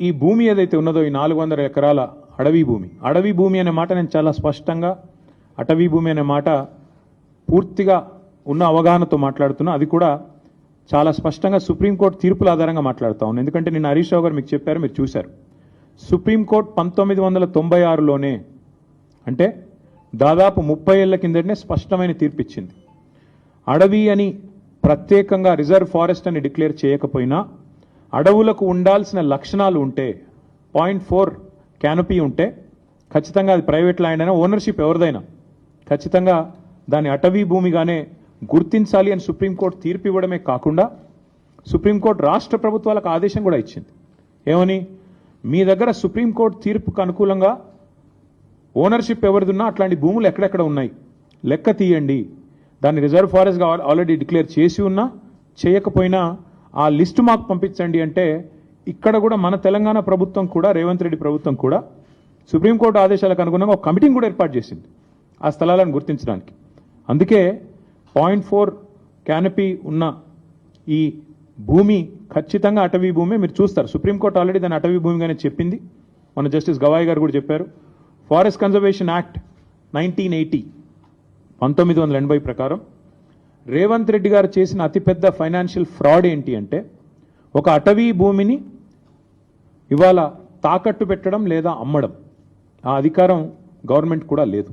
ఈ భూమి ఏదైతే ఉన్నదో ఈ నాలుగు వందల ఎకరాల అడవి భూమి. అడవి భూమి అనే మాట నేను చాలా స్పష్టంగా అటవీ భూమి అనే మాట పూర్తిగా ఉన్న అవగాహనతో మాట్లాడుతున్నా. అది కూడా చాలా స్పష్టంగా సుప్రీంకోర్టు తీర్పుల ఆధారంగా మాట్లాడుతా ఉన్నాను ఎందుకంటే నిన్న హరీష్ రావు గారు మీకు చెప్పారు మీరు చూశారు. సుప్రీంకోర్టు పంతొమ్మిది వందల తొంభై ఆరులోనే అంటే దాదాపు ముప్పై ఏళ్ళ కిందటనే స్పష్టమైన తీర్పిచ్చింది. అడవి అని ప్రత్యేకంగా రిజర్వ్ ఫారెస్ట్ అని డిక్లేర్ చేయకపోయినా అడవులకు ఉండాల్సిన లక్షణాలు ఉంటే పాయింట్ ఫోర్ క్యానపీ ఉంటే ఖచ్చితంగా అది ప్రైవేట్ ల్యాండ్ అయినా ఓనర్షిప్ ఎవరిదైనా ఖచ్చితంగా దాని అటవీ భూమిగానే గుర్తించాలి అని సుప్రీంకోర్టు తీర్పు ఇవ్వడమే కాకుండా సుప్రీంకోర్టు రాష్ట్ర ప్రభుత్వాలకు ఆదేశం కూడా ఇచ్చింది. ఏమని? మీ దగ్గర సుప్రీంకోర్టు తీర్పుకు అనుకూలంగా ఓనర్షిప్ ఎవరిదున్నా అట్లాంటి భూములు ఎక్కడెక్కడ ఉన్నాయి? లెక్క తీయండి. దాన్ని రిజర్వ్ ఫారెస్ట్గా ఆల్రెడీ డిక్లేర్ చేసి ఉన్నా చేయకపోయినా ఆ లిస్ట్ మాకు పంపించండి అంటే ఇక్కడ కూడా మన తెలంగాణ ప్రభుత్వం కూడా రేవంత్ రెడ్డి ప్రభుత్వం కూడా సుప్రీంకోర్టు ఆదేశాలకు అనుగుణంగా ఒక కమిటీని కూడా ఏర్పాటు చేసింది ఆ స్థలాలను గుర్తించడానికి. అందుకే పాయింట్ ఫోర్ క్యానపీ ఉన్న ఈ భూమి ఖచ్చితంగా అటవీ భూమి. మీరు చూస్తారు సుప్రీంకోర్టు ఆల్రెడీ దాన్ని అటవీ భూమిగానే చెప్పింది. మన జస్టిస్ గవాయ్ గారు కూడా చెప్పారు. Forest conservation act nineteen eighty పంతొమ్మిది వందల ఎనభై ప్రకారం రేవంత్ రెడ్డి గారు చేసిన అతిపెద్ద ఫైనాన్షియల్ ఫ్రాడ్ ఏంటి అంటే ఒక అటవీ భూమిని ఇవాళ తాకట్టు పెట్టడం లేదా అమ్మడం. ఆ అధికారం గవర్నమెంట్ కూడా లేదు.